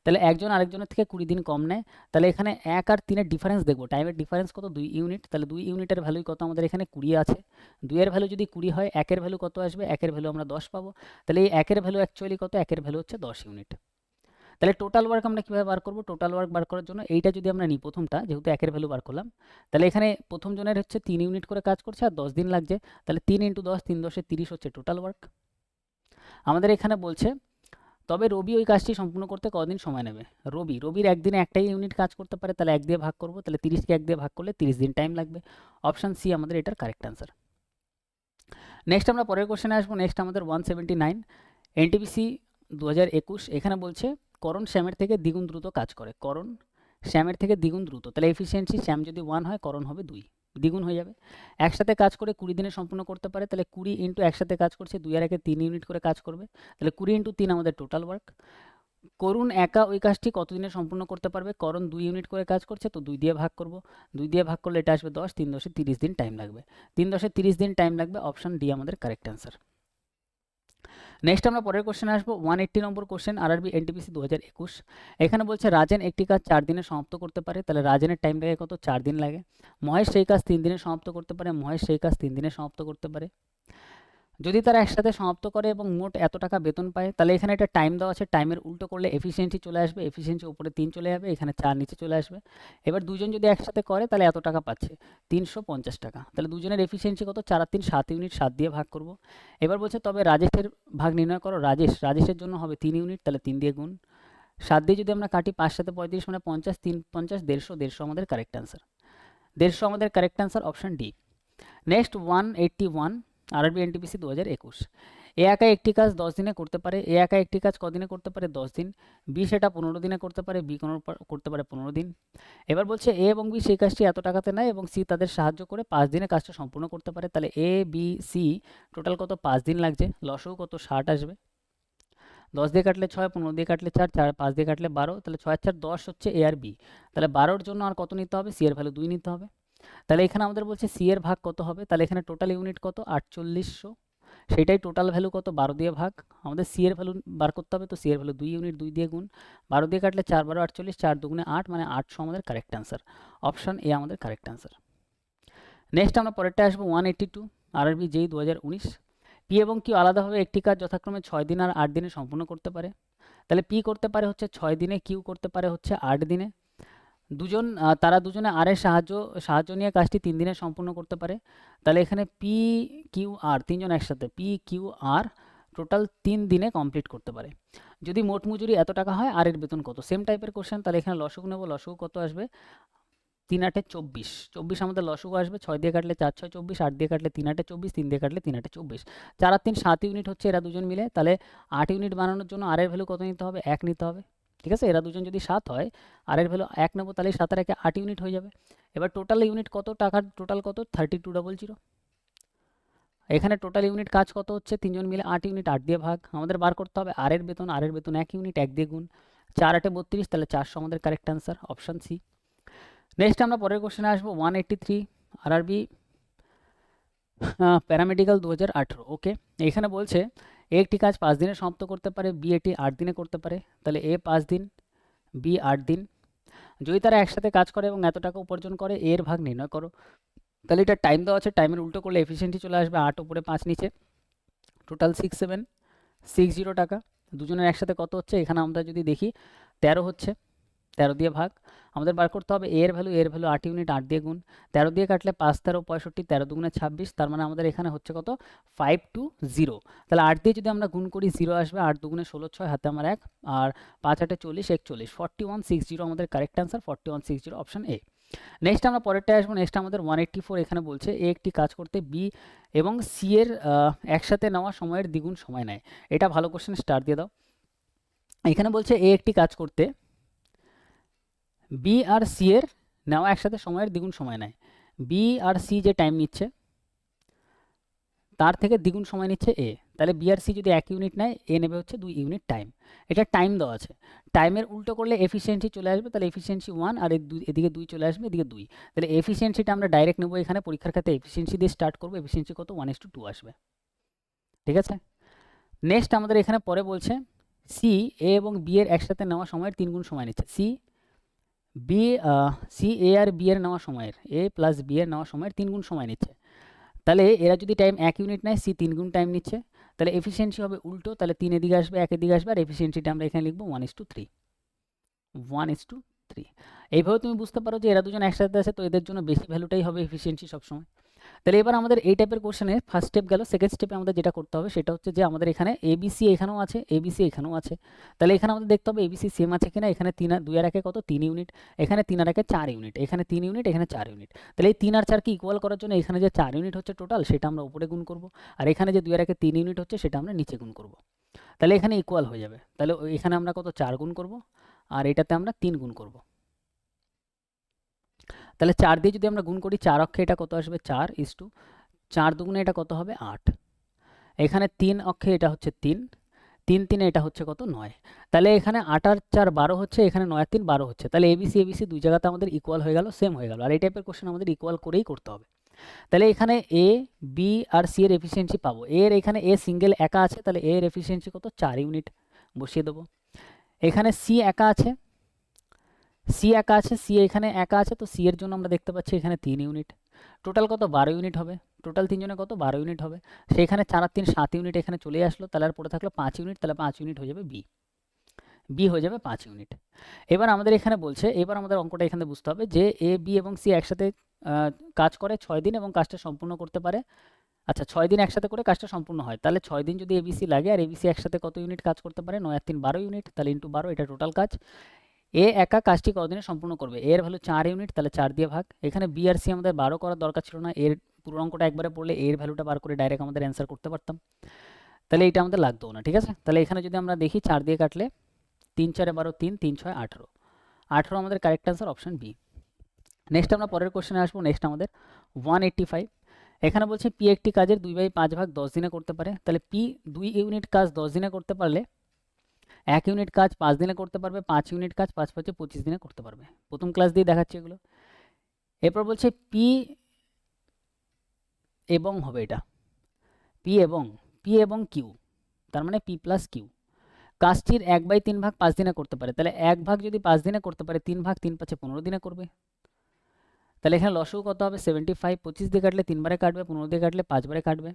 তাহলে একজন আরেকজনের থেকে কুড়ি দিন কম নেয়। তাহলে এখানে এক আর তিনের ডিফারেন্স দেখব। টাইমের ডিফারেন্স কত? দুই ইউনিট তাহলে দুই ইউনিটের ভ্যালুই কত আমাদের এখানে কুড়ি আছে। দুইয়ের ভ্যালু যদি কুড়ি হয়, একের ভ্যালু কত আসবে? একের ভ্যালু আমরা দশ পাবো। তাহলে এই একের ভ্যালু অ্যাকচুয়ালি কত? একের ভ্যালু হচ্ছে দশ ইউনিট তাহলে টোটাল ওয়ার্ক আমরা কীভাবে বার করব? টোটাল ওয়ার্ক বার করার জন্য এইটা যদি আমরা নিই প্রথমটা, যেহেতু একের ভ্যালু বার করলাম, তাহলে এখানে প্রথম জনের হচ্ছে তিন ইউনিট করে কাজ করছে, আর দশ দিন লাগছে। তাহলে তিন ইন্টু দশ, তিন দশে তিরিশ হচ্ছে টোটাল ওয়ার্ক আমাদের এখানে বলছে তবে রবি ওই কাজটি সম্পূর্ণ করতে কদিন সময় নেবে? রবি, রবির একদিনে একটাই ইউনিট কাজ করতে পারে, তাহলে এক দিয়ে ভাগ করব, তাহলে তিরিশকে এক দিয়ে ভাগ করলে তিরিশ দিন টাইম লাগবে। অপশান সি আমাদের এটার কারেক্ট অ্যান্সার নেক্সট আমরা পরের কোশ্চেনে আসব নেক্সট আমাদের ওয়ান সেভেন্টি নাইন এনটিপিসি দু হাজার একুশ এখানে বলছে, করণ শ্যামের থেকে দ্বিগুণ দ্রুত কাজ করে। করণ শ্যামের থেকে দ্বিগুণ দ্রুত, তাহলে এফিসিয়েন্সি শ্যাম যদি ওয়ান হয়, করণ হবে দুই। দ্বিগুণ হয়ে যাবে। একসাথে কাজ করে কুড়ি দিনে সম্পূর্ণ করতে পারে, তাহলে কুড়ি ইন্টু একসাথে কাজ করছে, দুই আর একে তিন ইউনিট করে কাজ করবে, তাহলে কুড়ি ইন্টু তিন আমাদের টোটাল ওয়ার্ক করুন একা ওই কাজটি কতদিনে সম্পূর্ণ করতে পারবে, করণ দুই ইউনিট করে কাজ করছে, তো দুই দিয়ে ভাগ করব। দুই দিয়ে ভাগ করলে এটা আসবে দশ, তিন দশে তিরিশ দিন টাইম লাগবে। তিন দশে তিরিশ দিন টাইম লাগবে অপশান ডি আমাদের কারেক্ট অ্যান্সার নেক্সট আমরা পরের কোশ্চেন আসব। One eighty number question RRB NTPC দু হাজার একুশ। এখানে বলছে, রাজেন একটি কাজ চার দিনে সমাপ্ত করতে পারে। তাহলে রাজেনের টাইম লাগে কত? চার দিন লাগে। মহেশ সেই কাজ তিন দিনে সমাপ্ত করতে পারে। মহেশ সেই কাজ তিন দিনে সমাপ্ত করতে পারে। যদি তারা একসাথে সমাপ্ত করে এবং মোট এত টাকা বেতন পায়, তাহলে এখানে একটা টাইম দেওয়া আছে। টাইমের উল্টো করলে এফিসিয়েন্সি চলে আসবে। এফিসিয়েন্সি উপরে তিন চলে যাবে, এখানে চার নিচে চলে আসবে। এবার দুজন যদি একসাথে করে, তাহলে এত টাকা পাচ্ছে? তিনশো পঞ্চাশ টাকা। তাহলে দুজনের এফিসিয়েন্সি কত? চার তিন, সাত ইউনিট সাত দিয়ে ভাগ করব। এবার বলছে, তবে রাজেশের ভাগ নির্ণয় করো। রাজেশ, রাজেশের জন্য হবে তিন ইউনিট তাহলে তিন দিয়ে গুণ। সাত দিয়ে যদি আমরা কাটি পাঁচ সাথে পঁয়ত্রিশ মানে পঞ্চাশ, তিন, পঞ্চাশ, দেড়শো দেড়শো আমাদের কারেক্ট অ্যান্সার দেড়শো আমাদের correct answer option D next one eighty one RRB NTPC দু হাজার একুশ। এ একা একটি কাজ দশ দিনে করতে পারে, এ একা একটি কাজ কদিনে করতে পারে? দশ দিন। বি, সেটা পনেরো দিনে করতে পারে, বি, কোনো করতে পারে পনেরো দিন। এবার বলছে এ এবং বি সেই কাজটি এত টাকাতে নেয় এবং সি তাদের সাহায্য করে পাঁচ দিনে কাজটা সম্পূর্ণ করতে পারে। তাহলে এ, বি, সি টোটাল কত? পাঁচ দিন লাগছে। লসও কত? ষাট আসবে। দশ দিয়ে কাটলে ছয়, পনেরো দিয়ে কাটলে চার চার, পাঁচ দিয়ে কাটলে বারো। তাহলে ছয় চার দশ হচ্ছে এ আর বি। তাহলে বারোর জন্য আর কত নিতে হবে? সি এর ভ্যালু দুই নিতে হবে। তাহলে এখানে আমাদের বলছে সি এর ভাগ কত হবে? তাহলে এখানে টোটাল ইউনিট কত? আটচল্লিশশো। সেটাই টোটাল ভ্যালু কত? বারো দিয়ে ভাগ। আমাদের সি এর ভ্যালু বার করতে হবে তো সি এর ভ্যালু দুই ইউনিট দুই দিয়ে গুণ। বারো দিয়ে কাটলে চার, বারো, আটচল্লিশ, চার দুগুণে আট মানে আটশো আমাদের কারেক্ট অ্যান্সার অপশান এ আমাদের কারেক্ট অ্যান্সার নেক্সট আমরা পরেরটা আসব ওয়ান এইট্টি টু আরআরবি যেই দু হাজার উনিশ। পি এবং কিউ আলাদাভাবে একটি কাজ যথাক্রমে ছয় দিন আর আট দিনে সম্পূর্ণ করতে পারে। তাহলে পি করতে পারে হচ্ছে ছয় দিনে কিউ করতে পারে হচ্ছে আট দিনে। দুজন তারা দুজনে আরের সাহায্য সাহায্য নিয়ে কাজটি তিন দিনে সম্পূর্ণ করতে পারে। তাহলে এখানে পি কিউ আর তিনজন একসাথে পি কিউ আর টোটাল তিন দিনে কমপ্লিট করতে পারে। যদি মোট মজুরি এত টাকা হয় আর এর বেতন কত? সেম টাইপের কোশ্চেন তাহলে এখানে লসক নেব লসক কত আসবে? তিন আটে চব্বিশ। চব্বিশ আমাদের লসক আসবে, ছয় দিয়ে কাটলে চার, ছয় চব্বিশ, আট দিয়ে কাটলে তিন আটে চব্বিশ, তিন দিয়ে কাটলে তিন আটে চব্বিশ। চার আর তিন, সাত ইউনিট হচ্ছে এরা দুজন মিলে, তাহলে আট ইউনিট বানানোর জন্য আর এর ভ্যালু কত নিতে হবে? এক নিতে হবে। ঠিক আছে? এরা দুজন যদি সাত হয়, আর এর ভ্যালু এক নেব, তাহলে সাতের একে আট ইউনিট হয়ে যাবে। এবার টোটাল ইউনিট কত? টাকার টোটাল কত? থার্টি টু ডবল জিরো এখানে টোটাল ইউনিট কাজ কত হচ্ছে? তিনজন মিলে আট ইউনিট আট দিয়ে ভাগ। আমাদের বার করতে হবে। আর এর বেতন, আর এর বেতন এক ইউনিট এক দিয়ে গুণ। চার আটে বত্রিশ, তাহলে চারশো আমাদের correct answer option C next আমরা পরের কোশ্চেনে আসব ওয়ান এইট্টি থ্রি আর আরবি প্যারামেডিক্যাল দু হাজার আঠেরো ওকে এখানে বলছে একটি কাজ পাঁচ দিনে সমাপ্ত করতে পারে, বি এটি আট দিনে করতে পারে, তাহলে এ পাঁচ দিন, বি আট দিন। যদি তারা একসাথে কাজ করে এবং এত টাকা উপার্জন করে এর ভাগ নির্ণয় করো। তাহলে এটা টাইম দেওয়া আছে টাইমের উল্টো করলে এফিসিয়েন্সি চলে আসবে আট, উপরে পাঁচ, নিচে। Total six seven six zero টাকা। দুজনের একসাথে কত হচ্ছে? এখানে আমরা যদি দেখি, তেরো হচ্ছে। তেরো দিয়ে ভাগ। আমাদের বার করতে হবে এর ভ্যালু এর ভ্যালু আট ইউনিট আট দিয়ে গুণ। তেরো দিয়ে কাটলে পাঁচ, তেরো, পঁয়ষট্টি, তেরো দুগুণে ছাব্বিশ, তার মানে আমাদের এখানে হচ্ছে কত? ফাইভ টু জিরো তাহলে আট দিয়ে যদি আমরা গুণ করি জিরো আসবে আট দুগুণে ষোলো, ছয়, হাতে আমার এক। আর পাঁচ আটে চল্লিশ, একচল্লিশ। ফর্টি ওয়ান সিক্স জিরো আমাদের correct answer forty one six zero option A next আমরা পরেরটায় আসব। নেক্সট আমাদের ওয়ান এইট্টি ফোর এখানে বলছে এ একটি কাজ করতে বি এবং সি এর একসাথে নেওয়া সময়ের দ্বিগুণ সময় নেয়। এটা ভালো কোশ্চেন স্টার দিয়ে দাও। এখানে বলছে এ একটি কাজ করতে বি আর সি এর নেওয়া একসাথে সময়ের দ্বিগুণ সময় নেয়। বি আর সি যে টাইম নিচ্ছে, তার থেকে দ্বিগুণ সময় নিচ্ছে এ তাহলে বি আর সি যদি এক ইউনিট নেয় এ নেবে হচ্ছে দুই ইউনিট টাইম এটা টাইম দেওয়া আছে। টাইমের উল্টো করলে এফিসিয়েন্সি চলে আসবে, তাহলে এফিসিয়েন্সি ওয়ান আর এদিকে দুই চলে আসবে, এদিকে দুই। তাহলে এফিসিয়েন্সিটা আমরা ডাইরেক্ট নেব এখানে, পরীক্ষার ক্ষেত্রে এফিসিয়েন্সি দিয়ে স্টার্ট করব এফিসিয়েন্সি কত? ওয়ান টু টু আসবে। ঠিক আছে? নেক্সট আমাদের এখানে পরে বলছে সি এ এবং বি এর একসাথে নেওয়া সময়ের তিন গুণ সময় নিচ্ছে। সি বি সি এ আর বি এর নেওয়া সময়ের। এ প্লাস বি এর নেওয়া সময়ের তিন গুণ সময় নিচ্ছে। তাহলে এরা যদি টাইম এক ইউনিট নেয় সি তিন গুণ টাইম নিচ্ছে। তাহলে এফিসিয়েন্সি হবে উল্টো, তাহলে তিন এদিকে আসবে, এক এদিকে আসবে, আর এফিসিয়েন্সিটা আমরা এখানে লিখব one is two three one is two three এইভাবে তুমি বুঝতে পারো যে এরা দুজন একসাথে আছে, তো এদের জন্য বেশি ভ্যালুটাই হবে এফিসিয়েন্সি সবসময়। তাহলে এবার আমাদের এই টাইপের কোশ্চেনে ফার্স্ট স্টেপ গেল। সেকেন্ড স্টেপে আমাদের যেটা করতে হবে সেটা হচ্ছে যে আমাদের এখানে এবিসি এখানেও আছে এবিসি এখানেও আছে। তাহলে এখানে আমাদের দেখতে হবে এবিসি সেম আছে কিনা। এখানে তিন দুই আর একে কত? তিন ইউনিট এখানে তিন আর একে চার ইউনিট এখানে তিন ইউনিট এখানে চার ইউনিট তাহলে এই তিন আর চারকে ইকুয়াল করার জন্য এখানে যে চার ইউনিট হচ্ছে টোটাল সেটা আমরা উপরে গুণ করব। আর এখানে যে দুই আর একে তিন ইউনিট হচ্ছে, সেটা আমরা নিচে গুণ করব। তাহলে এখানে ইকুয়াল হয়ে যাবে। তাহলে এখানে আমরা কত? চার গুণ করব। আর এটাতে আমরা তিন গুণ করব। তাহলে চার দিয়ে যদি আমরা গুণ করি চার অক্ষে এটা কত আসবে? চার ইস টু চার দুগুণে এটা কত হবে? আট। এখানে তিন অক্ষে এটা হচ্ছে তিন। তিন তিনে এটা হচ্ছে কত? নয়। তাহলে এখানে আট আর চার বারো হচ্ছে, এখানে নয় তিন বারো হচ্ছে। তাহলে এবিসি এবিসি দুই জায়গাতে আমাদের ইকুয়াল হয়ে গেল সেম হয়ে গেল। আর এই টাইপের কোশ্চেন আমাদের ইকুয়াল করেই করতে হবে। তাহলে এখানে এ বি আর সি এর এফিসিয়েন্সি পাবো। এর এখানে এ সিঙ্গেল একা আছে, তাহলে এর এফিসিয়েন্সি কত? চার ইউনিট বসিয়ে দেবো। এখানে সি একা আছে সি একা আছে সি এখানে একা আছে, তো সি এর জন্য আমরা দেখতে পাচ্ছি এখানে তিন ইউনিট টোটাল কত? বারো ইউনিট হবে। টোটাল তিনজনে কত? বারো ইউনিট হবে। সেখানে চার আর তিন, সাত ইউনিট এখানে চলে আসলো, তাহলে আর পড়ে থাকল পাঁচ ইউনিট তাহলে পাঁচ ইউনিট হয়ে যাবে বি বি হয়ে যাবে পাঁচ ইউনিট এবার আমাদের এখানে বলছে, এবার আমাদের অঙ্কটা এখানে বুঝতে হবে যে এ বি এবং সি একসাথে কাজ করে ছয় দিন এবং কাজটা সম্পূর্ণ করতে পারে। আচ্ছা ছয় দিন একসাথে করে কাজটা সম্পূর্ণ হয়। তাহলে ছয় দিন যদি এবিসি লাগে, আর এবিসি একসাথে কত ইউনিট কাজ করতে পারে? নয় আর তিন, বারো ইউনিট তাহলে ইন্টু বারো, এটা টোটাল কাজ। এ একা কাজটি কতদিনে সম্পূর্ণ করবে? এর ভ্যালু চার ইউনিট তাহলে চার দিয়ে ভাগ। এখানে বি আর সি আমাদের বারো করার দরকার ছিল না। এর পুরো অঙ্কটা একবারে পড়লে এর ভ্যালুটা বার করে ডাইরেক্ট আমাদের অ্যান্সার করতে পারতাম। তাহলে এটা আমাদের লাগতো না, ঠিক আছে? তাহলে এখানে যদি আমরা দেখি চার দিয়ে কাটলে তিন চারে বারো, তিন তিন ছয়, আঠেরো। আঠেরো আমাদের correct answer option B next আমরা পরের কোশ্চেনে আসব। নেক্সট আমাদের ওয়ান এইট্টি ফাইভ এখানে বলছে পি একটি কাজের দুই বাই পাঁচ ভাগ দশ দিনে করতে পারে। তাহলে পি দুই ইউনিট কাজ দশ দিনে করতে পারলে এক ইউনিট কাজ পাঁচ দিনে করতে পারবে, পাঁচ ইউনিট কাজ পাঁচ পাঁচে পঁচিশ দিনে করতে পারবে। প্রথম ক্লাস দিয়ে দেখাচ্ছি এগুলো। এরপর বলছে পি এবং হবে এটা। পি এবং পি এবং কিউ তার মানে পি প্লাস কিউ কাজটির এক বাই তিন ভাগ পাঁচ দিনে করতে পারে। তাহলে এক ভাগ যদি পাঁচ দিনে করতে পারে, তিন ভাগ তিন পাঁচে পনেরো দিনে করবে। তাহলে এখানে লসও কত হবে? সেভেন্টি ফাইভ পঁচিশ দিয়ে কাটলে তিনবারে কাটবে, পনেরো দিয়ে কাটলে পাঁচবারে কাটবে।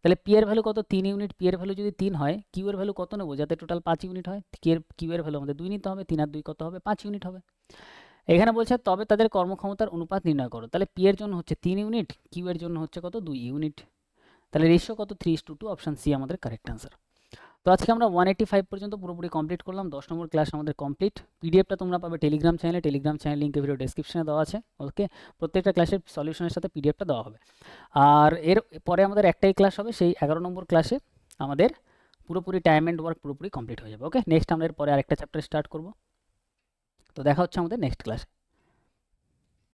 তাহলে পি এর ভ্যালু কত? তিন ইউনিট পি এর ভ্যালু যদি তিন হয় কিউ এর ভ্যালু কত নেব? যাতে টোটাল পাঁচ ইউনিট হয় কিউ এর ভ্যালু আমাদের দুই নিতে হবে, তিন আর দুই কত হবে? পাঁচ ইউনিট হবে। এখানে বলছে, তবে তাদের কর্মক্ষমতার অনুপাত নির্ণয় করো। তাহলে পি এর জন্য হচ্ছে তিন ইউনিট কিউ এর জন্য হচ্ছে কত? দুই ইউনিট তাহলে রেশিও কত? Three two two option C আমাদের কারেক্ট অ্যান্সার তো আজকে আমরা ওয়ান এইটি ফাইভ পর্যন্ত পুরোপুরি কমপ্লিট করলাম। দশ নম্বর ক্লাস আমাদের কমপ্লিট পিডিএফটা তোমরা পাবে টেলিগ্রাম চ্যানেলে টেলিগ্রাম চ্যানেল লিঙ্ক ভিডিও ডেসক্রিপশনে দেওয়া আছে। ওকে প্রত্যেকটা ক্লাসের সলিউশনের সাথে পিডিএফটা দেওয়া হবে। আর এর পরে আমাদের একটাই ক্লাস হবে, সেই এগারো নম্বর ক্লাসে আমাদের পুরোপুরি টাইম অ্যান্ড ওয়ার্ক পুরোপুরি কমপ্লিট হয়ে যাবে। ওকে নেক্সট আমরা এর পরে আরেকটা চ্যাপ্টার স্টার্ট করব। তো দেখা হচ্ছে আমাদের নেক্সট ক্লাসে